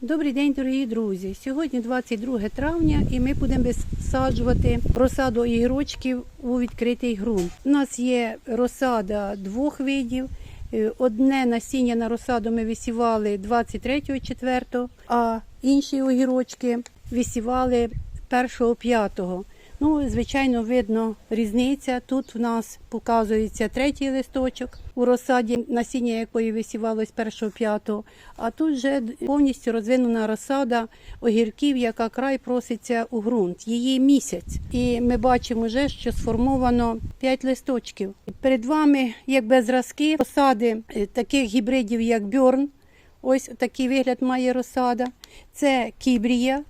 Добрий день, дорогі друзі. Сьогодні 22 травня, і ми будемо висаджувати розсаду ігрочків у відкритий ґрунт. У нас є розсада двох видів. Е, Одне насіння на розсаду ми висівали 23-4, а інші огірочки висівали 1-5. Ну, звичайно, видно різниця. Тут у нас показується третій листочок у розсаді, насіння якої висівалось 1-5, а тут вже повністю розвинена розсада огірків, яка край проситься у ґрунт. Її місяць. І ми бачимо вже, що сформовано 5 листочків. Перед вами, якби зразки розсади е, таких гібридів, як бьорн. Ось такий вигляд має розсада. Це кібрія,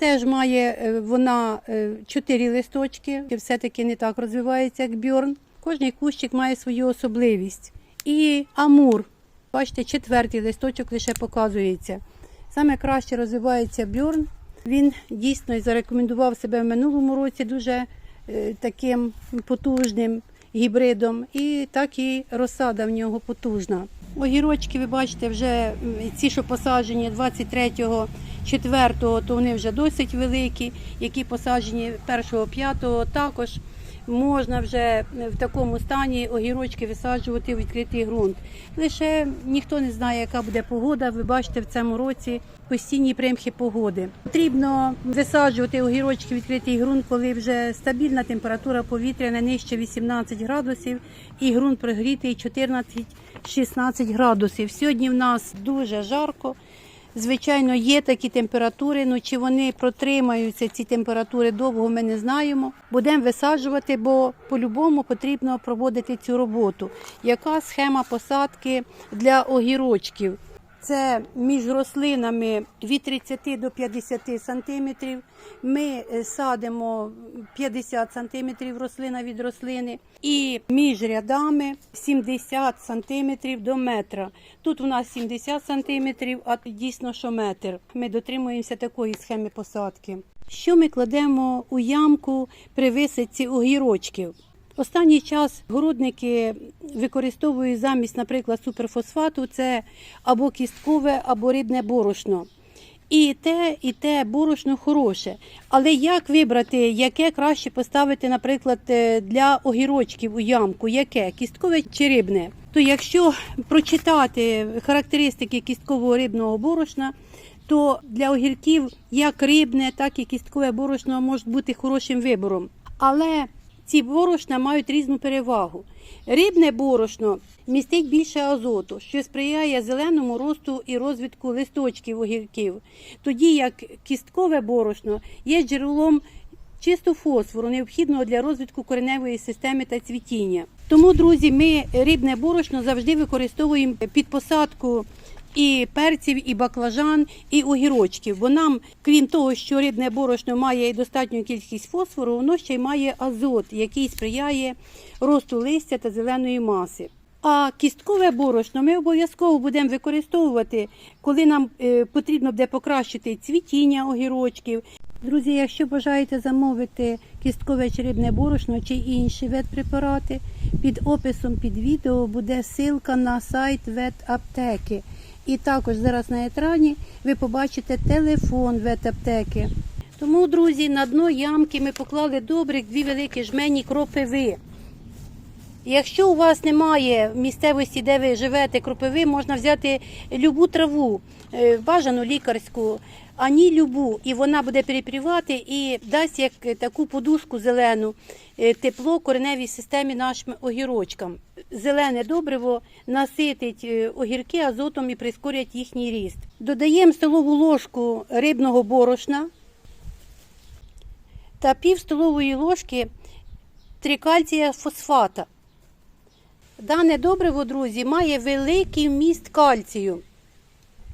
Теж має е, вона е, чотири листочки, і все-таки не так розвивається, як бьорн. Кожний кущик має свою особливість. І амур, бачите, четвертий листочок лише показується. Саме краще розвивається бьорн. Він дійсно зарекомендував себе в минулому році дуже е, таким потужним гібридом. І так і розсада в нього потужна. Огірочки, ви бачите, вже ці, що посаджені 23-го, 4-го, то вони вже досить великі, які посаджені 1-го, 5-го, також можна вже в такому стані огірочки висаджувати в відкритий ґрунт. Лише ніхто не знає, яка буде погода. Ви бачите, в цьому році постійні примхи погоди. Потрібно висаджувати огірочки в відкритий ґрунт, коли вже стабільна температура повітря не нижче 18 градусів і ґрунт прогрітий 14-16 градусів. Сьогодні в нас дуже жарко. Звичайно, є такі температури, ну чи вони протримаються ці температури довго, ми не знаємо. Будемо висаджувати, бо по-любому потрібно проводити цю роботу. Яка схема посадки для огірочків? Це між рослинами від 30 до 50 сантиметрів. Ми е, садимо 50 сантиметрів рослина від рослини. І між рядами 70 сантиметрів до метра. Тут у нас 70 сантиметрів, а дійсно що метр. Ми дотримуємося такої схеми посадки. Що ми кладемо у ямку при висадці огірочків? Останній час городники використовують замість, наприклад, суперфосфату це або кісткове, або рибне борошно. І те, і те борошно хороше. Але як вибрати, яке краще поставити, наприклад, е, для огірочків у ямку? Яке? Кісткове чи рибне? То якщо прочитати характеристики кісткового рибного борошна, то для огірків як рибне, так і кісткове борошно може бути хорошим вибором. Але ці борошна мають різну перевагу. Рибне борошно містить більше азоту, що сприяє зеленому росту і розвитку листочків огірків, тоді як кісткове борошно є джерелом чисто фосфору, необхідного для розвитку кореневої системи та цвітіння. Тому, друзі, ми рибне борошно завжди використовуємо під посадку і перців, і баклажан, і огірочків. Бо нам, крім того, що рибне борошно має достатню кількість фосфору, воно ще й має азот, який сприяє росту листя та зеленої маси. А кісткове борошно ми обов'язково будемо використовувати, коли нам е, потрібно буде покращити цвітіння огірочків. Друзі, якщо бажаєте замовити кісткове чи рибне борошно чи інші ветпрепарати, під описом під відео буде ссылка на сайт ветаптеки. І також зараз на екрані ви побачите телефон ветаптеки. Тому, друзі, на дно ямки ми поклали добрих дві великі жмені кропиви. Якщо у вас немає місцевості, де ви живете, кропиви, можна взяти любу траву, е, бажану лікарську, ані любу, і вона буде перепрівати і дасть як таку подушку зелену, е, тепло кореневій системі нашим огірочкам. Зелене добриво наситить е, огірки азотом і прискорять їхній ріст. Додаємо столову ложку рибного борошна та пів столової ложки трикальція фосфата. Дане добриво, друзі, має великий вміст кальцію,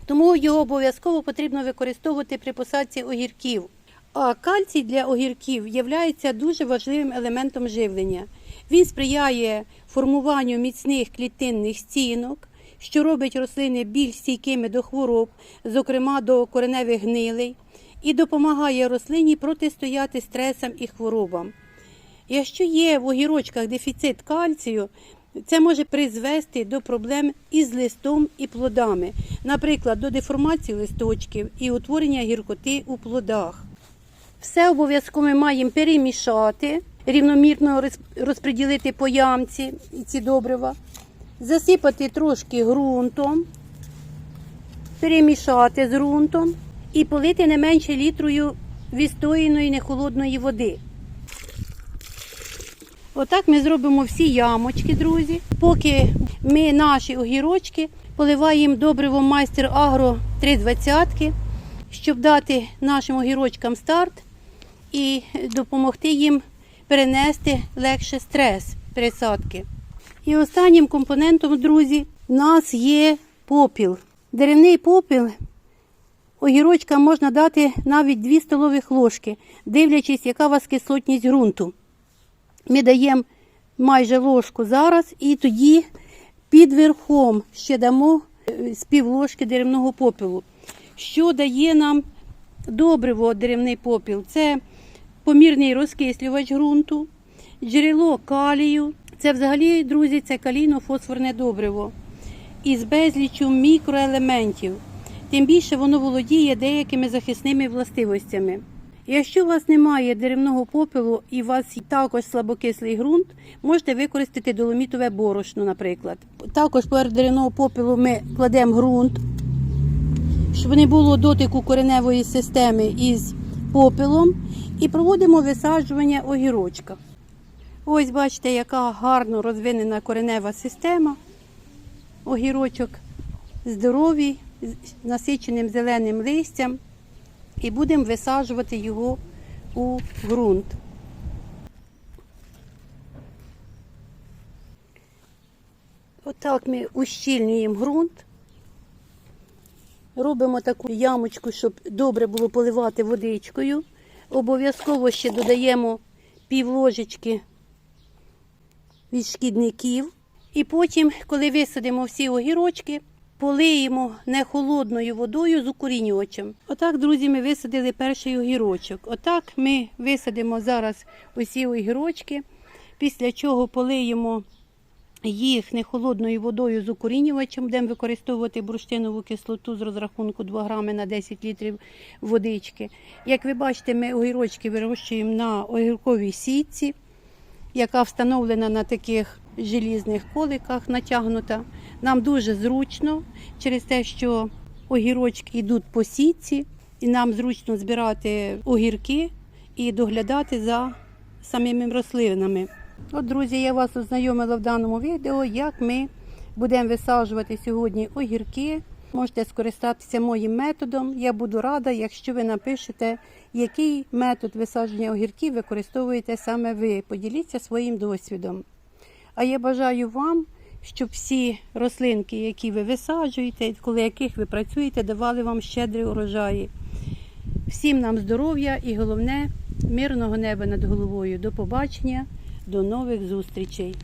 тому його обов'язково потрібно використовувати при посадці огірків. А кальцій для огірків є дуже важливим елементом живлення. Він сприяє формуванню міцних клітинних стінок, що робить рослини більш стійкими до хвороб, зокрема до кореневих гнилей, і допомагає рослині протистояти стресам і хворобам. Якщо є в огірочках дефіцит кальцію, Це може призвести до проблем із листом і плодами, наприклад, до деформації листочків і утворення гіркоти у плодах. Все обов'язково ми маємо перемішати, рівномірно роз- розподілити по ямці ці добрива, засипати трошки ґрунтом, перемішати з ґрунтом і полити не менше літрою відстояної нехолодної води. Отак ми зробимо всі ямочки, друзі. Поки ми наші огірочки поливаємо добриво майстер Агро 320, щоб дати нашим огірочкам старт і допомогти їм перенести легше стрес пересадки. І останнім компонентом, друзі, в нас є попіл. Деревний попіл огірочкам можна дати навіть 2 столових ложки, дивлячись, яка у вас кислотність ґрунту. Ми даємо майже ложку зараз і тоді під верхом ще дамо е, з півложки деревного попелу. Що дає нам добриво деревний попіл? Це помірний розкислювач ґрунту, джерело калію. Це взагалі, друзі, це калійно-фосфорне добриво із безлічю мікроелементів. Тим більше воно володіє деякими захисними властивостями. Якщо у вас немає деревного попелу і у вас також слабокислий ґрунт, можете використати доломітове борошно, наприклад. Також поверх деревного попелу ми кладемо ґрунт, щоб не було дотику кореневої системи із попелом, і проводимо висаджування огірочка. Ось бачите, яка гарно розвинена коренева система. Огірочок здоровий, з насиченим зеленим листям і будемо висаджувати його у ґрунт. Отак ми ущільнюємо ґрунт. Робимо таку ямочку, щоб добре було поливати водичкою. Обов'язково ще додаємо пів ложечки від шкідників. І потім, коли висадимо всі огірочки, полиємо не холодною водою з укорінювачем. Отак, друзі, ми висадили перший огірочок. Отак ми висадимо зараз усі огірочки, після чого полиємо їх не холодною водою з укорінювачем, будемо використовувати бурштинову кислоту з розрахунку 2 грами на 10 літрів водички. Як ви бачите, ми огірочки вирощуємо на огірковій сітці яка встановлена на таких желізних коликах, натягнута. Нам дуже зручно через те, що огірочки йдуть по сітці, і нам зручно збирати огірки і доглядати за самими рослинами. От, друзі, я вас ознайомила в даному відео, як ми будемо висаджувати сьогодні огірки. Можете скористатися моїм методом. Я буду рада, якщо ви напишете, який метод висадження огірків використовуєте саме ви. Поділіться своїм досвідом. А я бажаю вам, щоб всі рослинки, які ви висаджуєте, коли яких ви працюєте, давали вам щедрі урожаї. Всім нам здоров'я і головне мирного неба над головою. До побачення, до нових зустрічей.